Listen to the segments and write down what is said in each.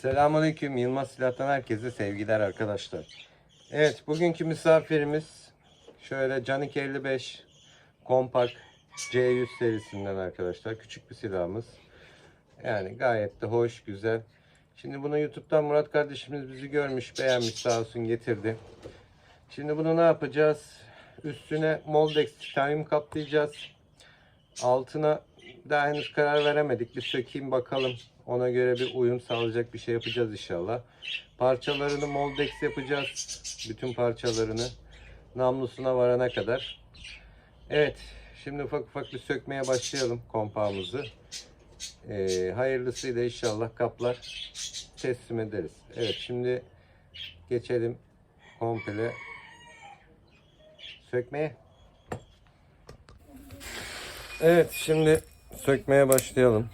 Selamünaleyküm. Yılmaz Silah'tan herkese sevgiler arkadaşlar. Evet, bugünkü misafirimiz şöyle Canik 55 Kompak C100 serisinden arkadaşlar. Küçük bir silahımız. Yani gayet de hoş, güzel. Şimdi bunu YouTube'dan Murat kardeşimiz bizi görmüş, beğenmiş sağ olsun getirdi. Şimdi bunu ne yapacağız? Üstüne Moldex titanyum kaplayacağız. Altına daha henüz karar veremedik. Bir sökeyim bakalım. Ona göre bir uyum sağlayacak bir şey yapacağız inşallah. Parçalarını moldex yapacağız. Bütün parçalarını namlusuna varana kadar. Evet. Şimdi ufak ufak bir sökmeye başlayalım kompağımızı. Ee, hayırlısıyla inşallah kaplar teslim ederiz. Evet şimdi geçelim komple sökmeye. Evet şimdi sökmeye başlayalım.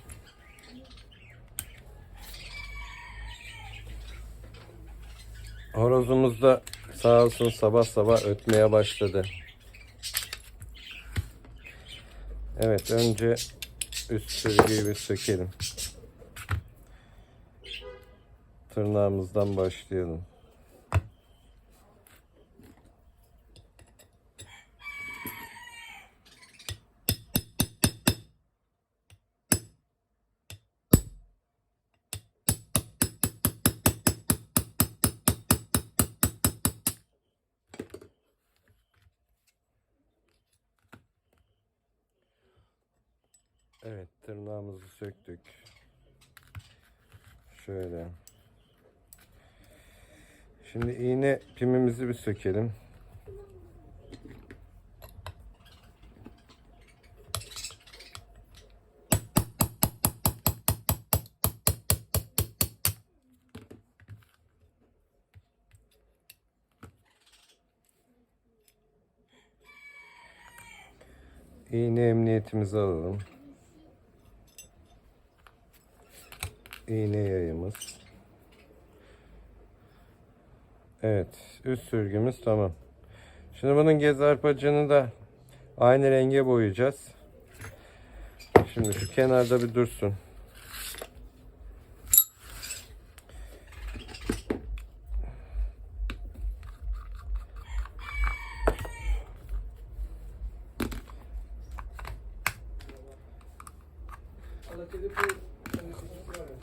Horozumuz da sağ olsun sabah sabah ötmeye başladı. Evet önce üst sürgüyü bir sökelim. Tırnağımızdan başlayalım. Sökelim. İğne emniyetimizi alalım. iğne yayımız. Evet, üst sürgümüz tamam. Şimdi bunun gez arpacını da aynı renge boyayacağız. Şimdi şu kenarda bir dursun.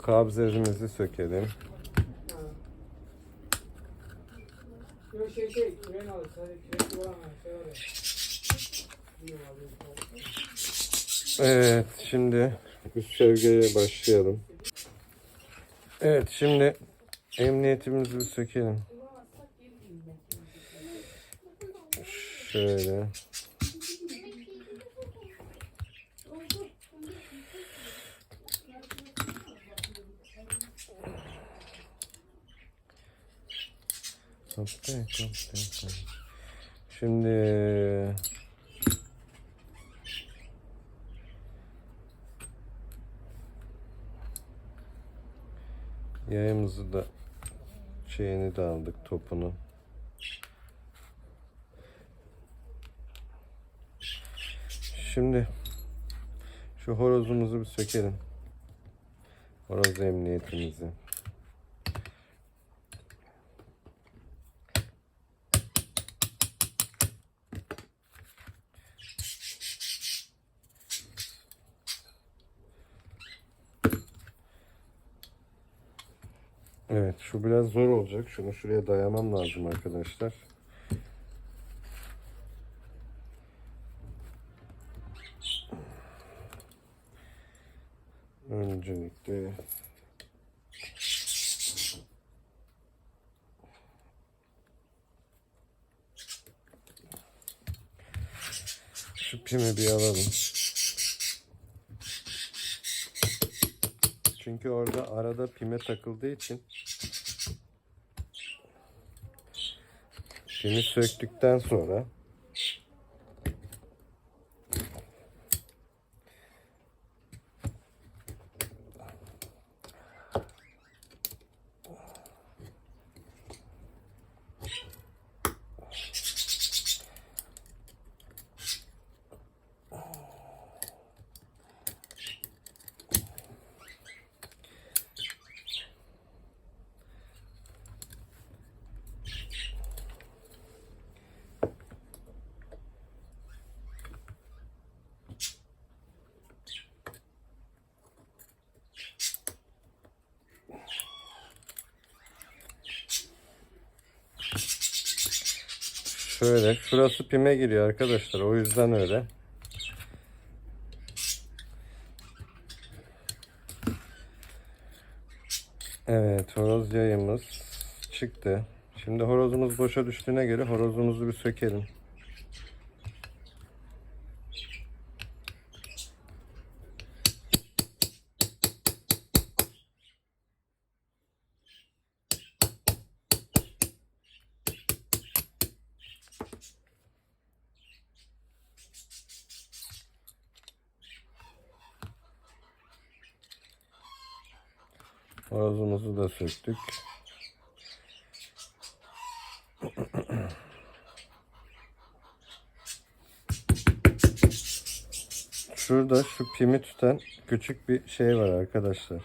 Kabzerimizi sökelim. Yok şey şey, küreğini alır. Sadece kürekli var ama şey var ya. Bilmiyorum abi. Evet, şimdi üst sövgeye başlayalım. Evet, şimdi emniyetimizi bir sökelim. Şöyle. Şimdi yayımızı da şeyini de aldık topunu. Şimdi şu horozumuzu bir sökelim. Horoz emniyetimizi. Evet şu biraz zor olacak. Şunu şuraya dayamam lazım arkadaşlar. Öncelikle şu pimi bir alalım. Çünkü orada arada pime takıldığı için pimi söktükten sonra Şöyle şurası pime giriyor arkadaşlar. O yüzden öyle. Evet horoz yayımız çıktı. Şimdi horozumuz boşa düştüğüne göre horozumuzu bir sökelim. Horozumuzu da söktük. Şurada şu pimi tutan küçük bir şey var arkadaşlar.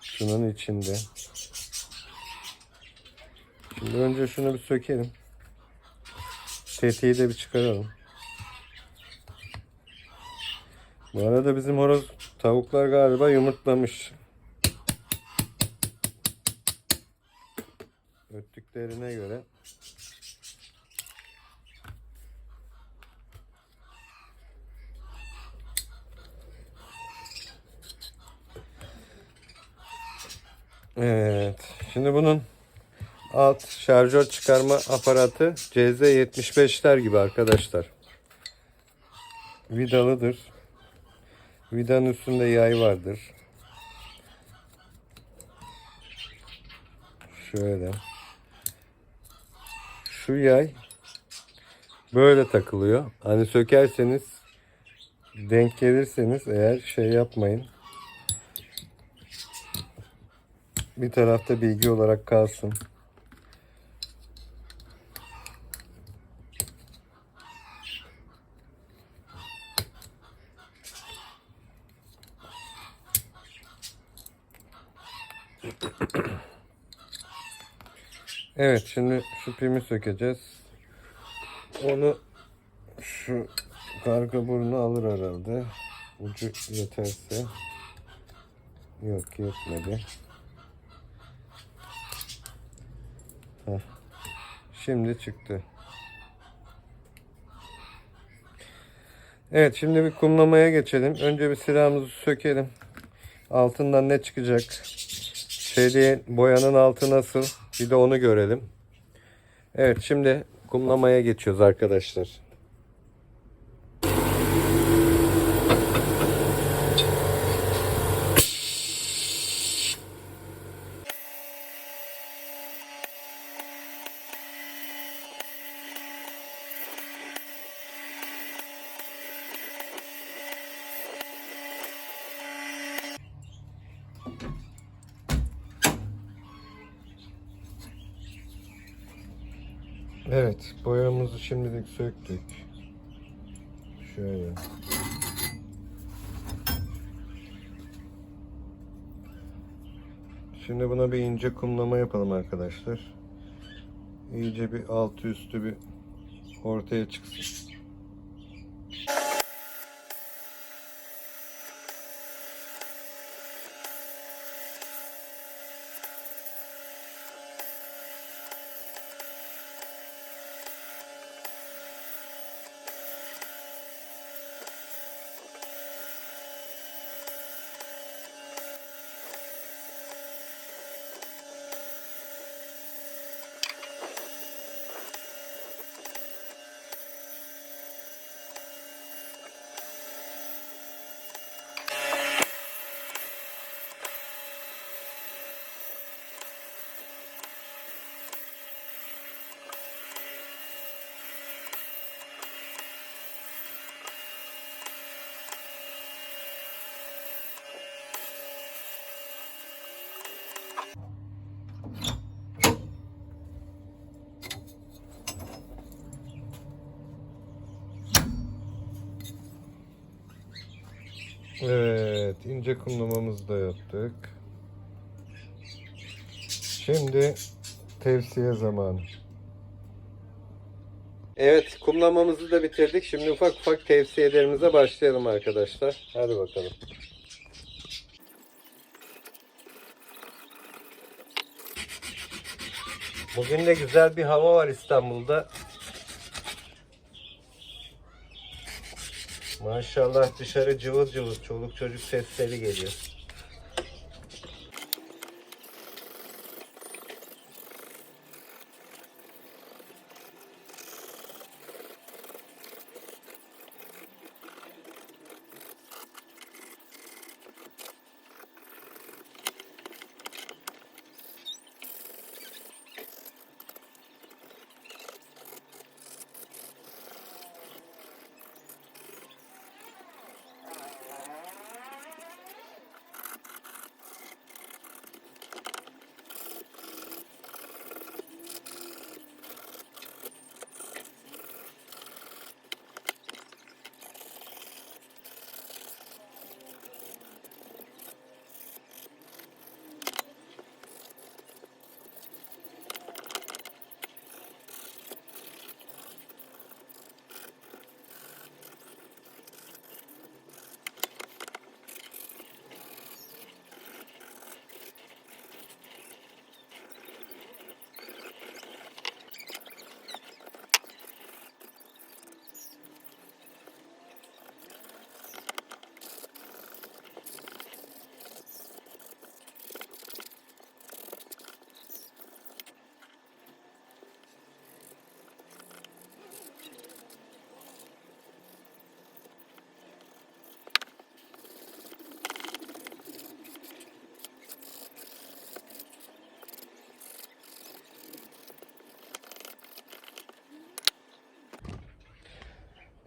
Şunun içinde. Şimdi önce şunu bir sökelim. Tetiği de bir çıkaralım. Bu arada bizim horoz tavuklar galiba yumurtlamış. Öttüklerine göre. Evet. Şimdi bunun alt şarjör çıkarma aparatı CZ75'ler gibi arkadaşlar. Vidalıdır. Vidanın üstünde yay vardır. Şöyle. Şu yay böyle takılıyor. Hani sökerseniz denk gelirseniz eğer şey yapmayın. Bir tarafta bilgi olarak kalsın. Evet şimdi şu pimi sökeceğiz. Onu şu karga burnu alır herhalde. Ucu yeterse. Yok yetmedi. Heh. Şimdi çıktı. Evet şimdi bir kumlamaya geçelim. Önce bir silahımızı sökelim. Altından ne çıkacak? Şeyde boyanın altı nasıl? Bir de onu görelim. Evet şimdi kumlamaya geçiyoruz arkadaşlar. Evet, şimdilik söktük. Şöyle. Şimdi buna bir ince kumlama yapalım arkadaşlar. İyice bir altı üstü bir ortaya çıksın. Evet, ince kumlamamızı da yaptık. Şimdi tevsiye zamanı. Evet, kumlamamızı da bitirdik. Şimdi ufak ufak tevsiyelerimize başlayalım arkadaşlar. Hadi bakalım. Bugün de güzel bir hava var İstanbul'da. Maşallah dışarı cıvıl cıvıl çoluk çocuk sesleri geliyor.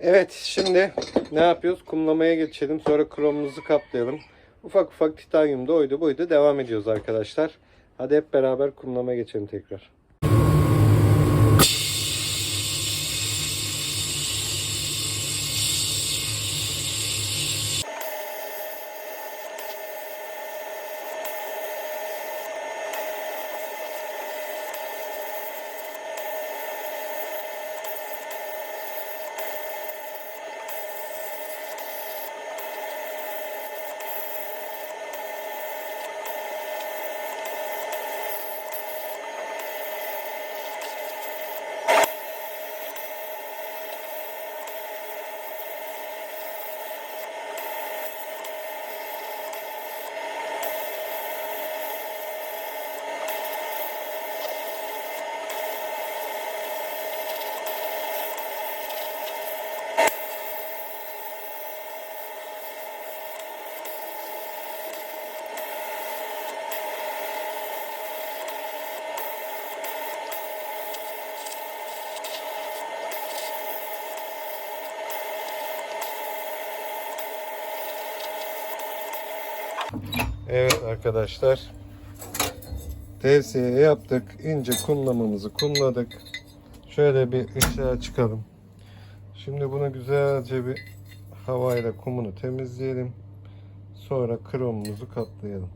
Evet şimdi ne yapıyoruz? Kumlamaya geçelim. Sonra kromumuzu kaplayalım. Ufak ufak titanyumda oydu buydu. Devam ediyoruz arkadaşlar. Hadi hep beraber kumlamaya geçelim tekrar. Evet arkadaşlar. Tevsiye yaptık. İnce kumlamamızı kumladık. Şöyle bir ışığa çıkalım. Şimdi bunu güzelce bir havayla kumunu temizleyelim. Sonra kromumuzu katlayalım.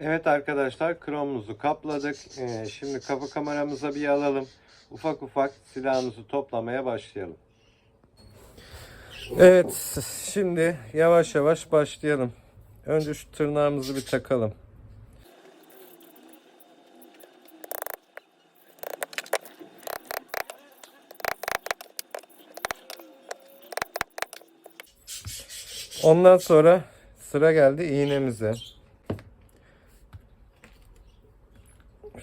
Evet arkadaşlar kromumuzu kapladık. Ee, şimdi kapı kameramıza bir alalım. Ufak ufak silahımızı toplamaya başlayalım. Evet şimdi yavaş yavaş başlayalım. Önce şu tırnağımızı bir takalım. Ondan sonra sıra geldi iğnemize.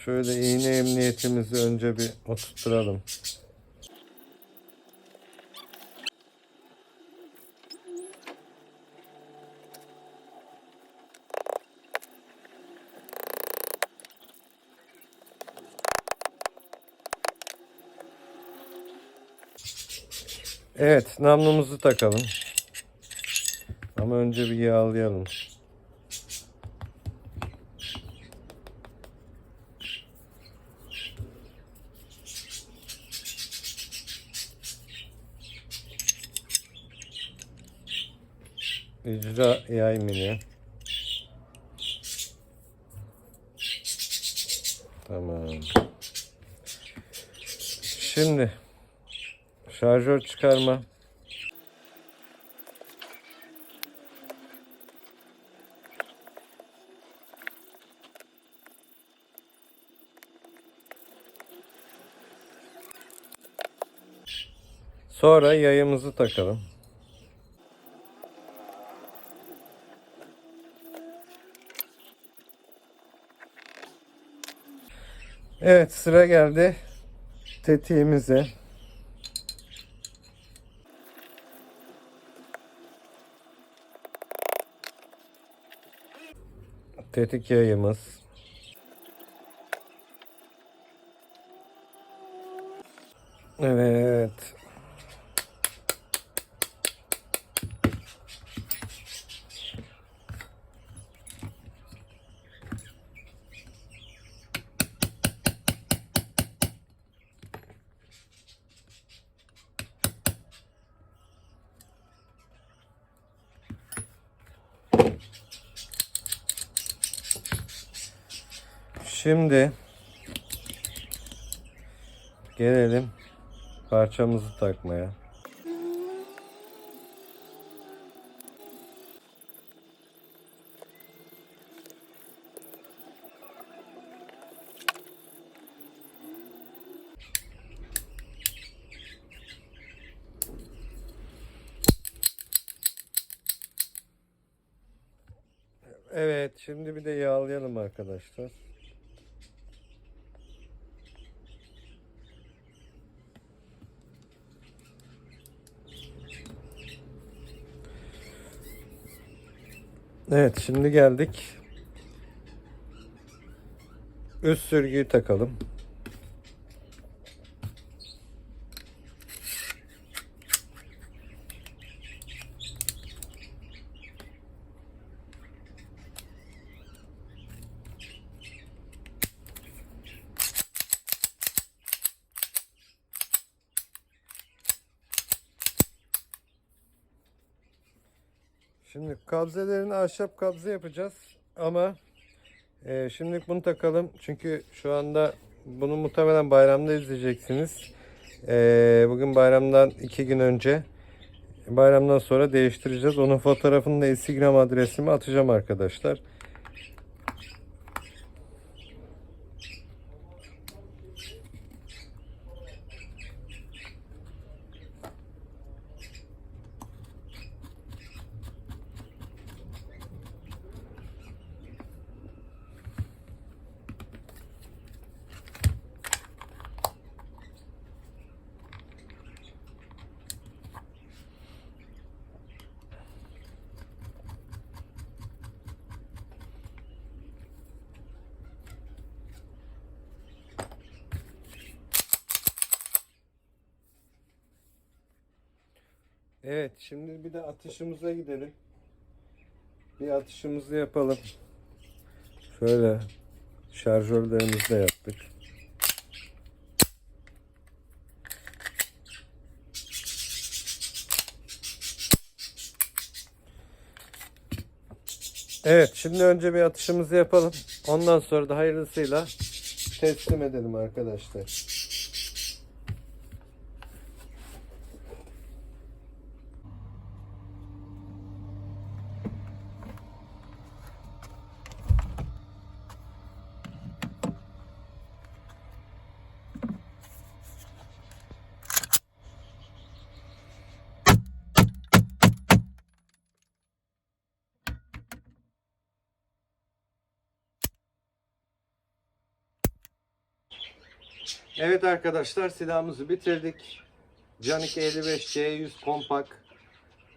Şöyle iğne emniyetimizi önce bir oturtturalım. Evet, namlumuzu takalım. Ama önce bir yağlayalım. Ücra AI Mini. Tamam. Şimdi şarjör çıkarma. Sonra yayımızı takalım. Evet sıra geldi tetiğimize. Tetik yayımız. Evet. Şimdi gelelim parçamızı takmaya. Evet, şimdi bir de yağlayalım arkadaşlar. Evet, şimdi geldik. Üst sürgüyü takalım. Şimdi kabzelerini ahşap kabze yapacağız ama e, şimdilik bunu takalım çünkü şu anda bunu muhtemelen bayramda izleyeceksiniz. E, bugün bayramdan iki gün önce bayramdan sonra değiştireceğiz. Onun fotoğrafını da Instagram adresime atacağım arkadaşlar. Evet şimdi bir de atışımıza gidelim. Bir atışımızı yapalım. Şöyle şarjörlerimizi de yaptık. Evet şimdi önce bir atışımızı yapalım. Ondan sonra da hayırlısıyla teslim edelim arkadaşlar. Evet arkadaşlar silahımızı bitirdik. Canik 55 C100 kompak.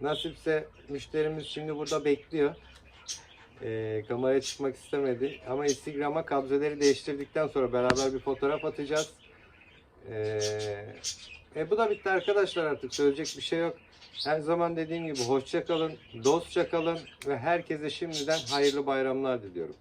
Nasipse müşterimiz şimdi burada bekliyor. Ee, kameraya çıkmak istemedi. Ama Instagram'a kabzeleri değiştirdikten sonra beraber bir fotoğraf atacağız. Ee, e, bu da bitti arkadaşlar artık söyleyecek bir şey yok. Her zaman dediğim gibi hoşça kalın, dostça kalın ve herkese şimdiden hayırlı bayramlar diliyorum.